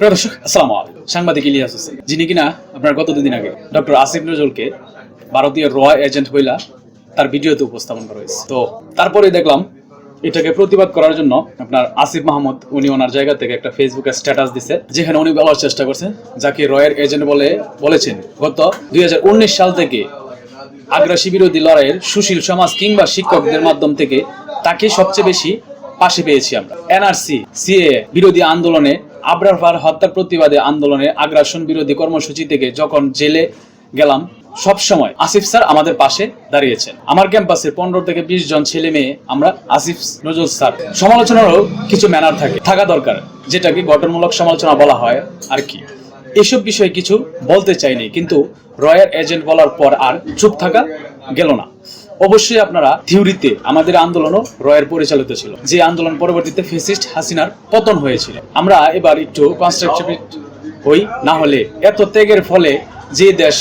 আলাইকুম। সাংবাদিক ইলিয়াস হোসেন, যিনি কিনা আপনার গত দুদিন আগে ডক্টর আসিফ নজরুলকে ভারতীয় র এজেন্ট হইলা তার ভিডিওতে উপস্থাপন করা হয়েছে। তো তারপরে দেখলাম, এটাকে প্রতিবাদ করার জন্য আপনার আসিফ মাহমুদ, উনি ওনার জায়গা থেকে একটা ফেসবুকে স্ট্যাটাস দিছে, যেখানে উনি বলার চেষ্টা করছে, যাকে রয়ের এজেন্ট বলে বলেছেন, গত দুই হাজার উনিশ সাল থেকে আগ্রাসী বিরোধী লড়াইয়ের সুশীল সমাজ কিংবা শিক্ষকদের মাধ্যম থেকে তাকে সবচেয়ে বেশি পাশে পেয়েছি আমরা। এনআরসি সিএ বিরোধী আন্দোলনে আবরার ফার হত্যার প্রতিবাদে আন্দোলনে আগ্রাসন বিরোধী কর্মসূচি থেকে যখন জেলে গেলাম, সব সময় আসিফ স্যার আমাদের পাশে দাঁড়িয়েছেন। আমার ক্যাম্পাসে পনেরো থেকে বিশ জন ছেলে মেয়ে, আমরা আসিফ নজরুল স্যার। সমালোচনারও কিছু ম্যানার থাকে। থাকা দরকার, যেটাকে গঠনমূলক সমালোচনা বলা হয় আর কি। এসব বিষয়ে কিছু বলতে চাইনি, কিন্তু রয়্যাল এজেন্ট বলার পর আর চুপ থাকা গেল না। অবশ্যই আপনারা থিওরিতে আমাদের আন্দোলনও রয়ের পরিচালিত ছিল। যে আন্দোলন পরবর্তীতে ফেসিস্ট হাসিনার পতন হয়েছিল। আমরা এবার একটু কনস্ট্রাকটিভ হই, না হলে এত ত্যাগের ফলে যে দেশ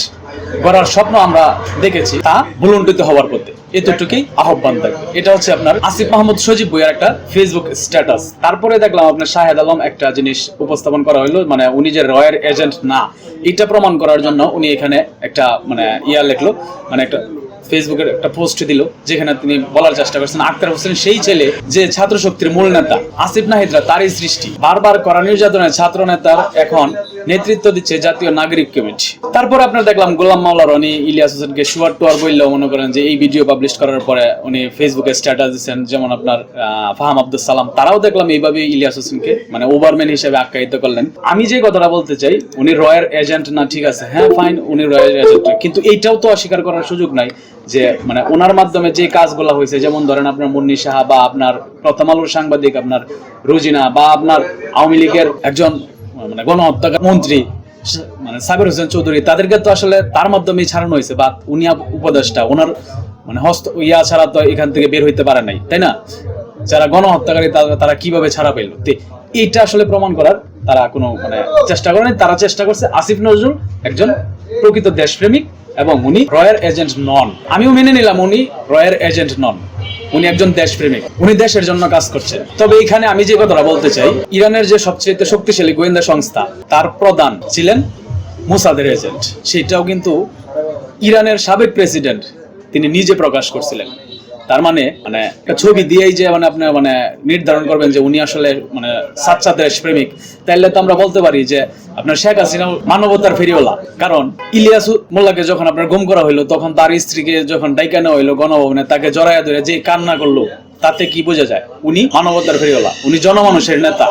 গড়ার স্বপ্ন আমরা দেখেছি, তা ভুলুণ্ঠিত হওয়ার পথে। এতটুকুই আহ্বান থাকবে। এটা হচ্ছে আপনার আসিফ মাহমুদ সজীব বইয়ের একটা ফেসবুক স্ট্যাটাস তারপরে দেখলাম আপনার শাহেদ আলম একটা জিনিস উপস্থাপন করা হলো মানে উনি যে রয়ের এজেন্ট না, এটা প্রমাণ করার জন্য উনি এখানে একটা মানে ইয়া লিখলো মানে একটা ফেসবুকের একটা পোস্ট দিল, যেখানে তিনি বলার চেষ্টা করছেন, আক্তার হোসেন সেই ছেলে যে ছাত্র শক্তির মূল নেতা, আসিফ নাহিদরা তারই সৃষ্টি। বারবার করা নির্যাতনে ছাত্র নেতার এখন নেতৃত্ব দিচ্ছে জাতীয় নাগরিক কমিটি। তারপর আপনার দেখলাম গোলাম মাওলা রনি, ইলিয়াস হোসেনকে শুয়ার টুয়ার বললেও মনে করেন যে এই ভিডিও পাবলিশ করার পরে উনি ফেসবুকে স্ট্যাটাস দিচ্ছেন, যেমন আপনার ফাহাম আব্দুল সালাম। তারাও দেখলাম এইভাবে ইলিয়াস হোসেনকে মানে ওভারম্যান হিসেবে আখ্যায়িত করলেন। আমি যে কথাটা বলতে চাই, উনি রয়ের এজেন্ট না, ঠিক আছে হ্যাঁ ফাইন, উনি রয়ের এজেন্ট। কিন্তু এইটাও তো অস্বীকার করার সুযোগ নাই। যে মানে ওনার মাধ্যমে যে কাজগুলো হয়েছে, যেমন ধরেন আপনার মুন্নি সাহা বা আপনার প্রথম আলোর সাংবাদিক আপনার রুজিনা বা আপনার আওয়ামী লীগের একজন মানে গণহত্যা মন্ত্রী মানে সাবির হোসেন চৌধুরী, তাদেরকে তো আসলে তার মাধ্যমেই ছাড়ানো হয়েছে, বা উনি উপদেষ্টা, ওনার মানে হস্ত, ইয়া ছাড়া তো এখান থেকে বের হইতে পারে নাই, তাই না? যারা গণহত্যাকারী তারা- কীভাবে ছাড়া পেল এইটা আসলে প্রমাণ করার তারা কোনো মানে চেষ্টা করেনি, তারা চেষ্টা করছে আসিফ নজরুল একজন প্রকৃত দেশপ্রেমিক এবং উনি রয়ের এজেন্ট নন। আমিও মেনে নিলাম উনি রয়ের এজেন্ট নন। উনি একজন দেশপ্রেমিক। উনি দেশের জন্য কাজ করছেন। তবে এখানে আমি যে কথাটা বলতে চাই, ইরানের যে সবচেয়ে শক্তিশালী গোয়েন্দা সংস্থা, তার প্রধান ছিলেন মুসাদের এজেন্ট। সেটাও কিন্তু ইরানের সাবেক প্রেসিডেন্ট তিনি নিজে প্রকাশ করছিলেন। তার মানে মানে একটা ছবি দিয়েই যে মানে আপনি মানে নির্ধারণ করবেন যে উনি আসলে মানে সাচ্চা দেশপ্রেমিক তাইলে তো আমরা বলতে পারি যে আপনার শেখ হাসিনা মানবতার ফেরিওয়ালা। কারণ ইলিয়াস মোল্লাকে যখন আপনার গুম করা হইল, তখন তার স্ত্রীকে যখন ডাইকা নেওয়া হইল গণভবনে, তাকে জড়াইয়া ধরে যে কান্না করল, তাতে কি বোঝা যায়? উনি মানবতার ফেরিওয়ালা। উনি জনমানুষের নেতা।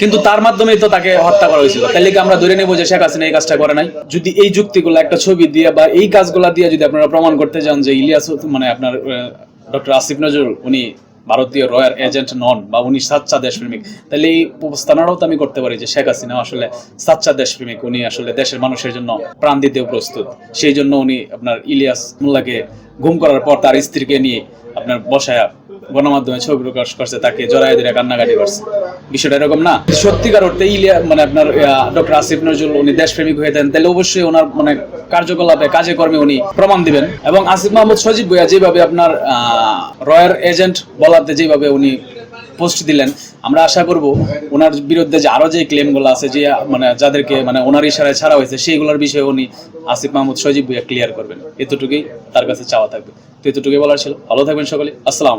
কিন্তু তার মাধ্যমেই তো তাকে হত্যা করা হয়েছিল। তাহলে কি আমরা ধরে নেব যে শেখ হাসিনা এই কাজটা করে নাই। যদি এই যুক্তিগুলো একটা ছবি দিয়ে বা এই কাজগুলা দিয়ে যদি আপনারা প্রমাণ করতে চান যে ইলিয়াস মানে আপনার ডক্টর আসিফ নজরুল, উনি ভারতীয় রয়্যাল এজেন্ট নন বা উনি সাচ্চা দেশপ্রেমিক, তাহলে এই উপস্থানাটাও তো আমি করতে পারি যে শেখ হাসিনা আসলে সাচ্চা দেশপ্রেমিক, উনি আসলে দেশের মানুষের জন্য প্রাণ দিতেও প্রস্তুত। সেই জন্য উনি আপনার ইলিয়াস মোল্লাকে গুম করার পর তার স্ত্রীকে নিয়ে আপনার বসায়া গণমাধ্যমে ছবি প্রকাশ করছে, তাকে জড়াই দিয়ে কান্নাকাটি করছে। বিষয়টা এরকম না? সত্যিকার অর্থে ইলিয়া মানে আপনার ডক্টর আসিফ নজরুল উনি দেশপ্রেমিক হয়ে থাকেন তাহলে অবশ্যই ওনার মানে কার্যকলাপে কাজে কর্মে উনি প্রমাণ দিবেন। এবং আসিফ মাহমুদ সজীব ভুইয়া যেভাবে আপনার রয়্যাল এজেন্ট বলাতে যেভাবে উনি পোস্ট দিলেন, আমরা আশা করব ওনার বিরুদ্ধে যে আরও যে ক্লেমগুলো আছে, যে মানে যাদেরকে মানে ওনার ইশারায় ছাড়া হয়েছে, সেইগুলোর বিষয়ে উনি আসিফ মাহমুদ সজীব ভুইয়া ক্লিয়ার করবেন। এতটুকুই তার কাছে চাওয়া থাকবে। তো এতটুকুই বলার ছিল। ভালো থাকবেন সকলে। আসসালাম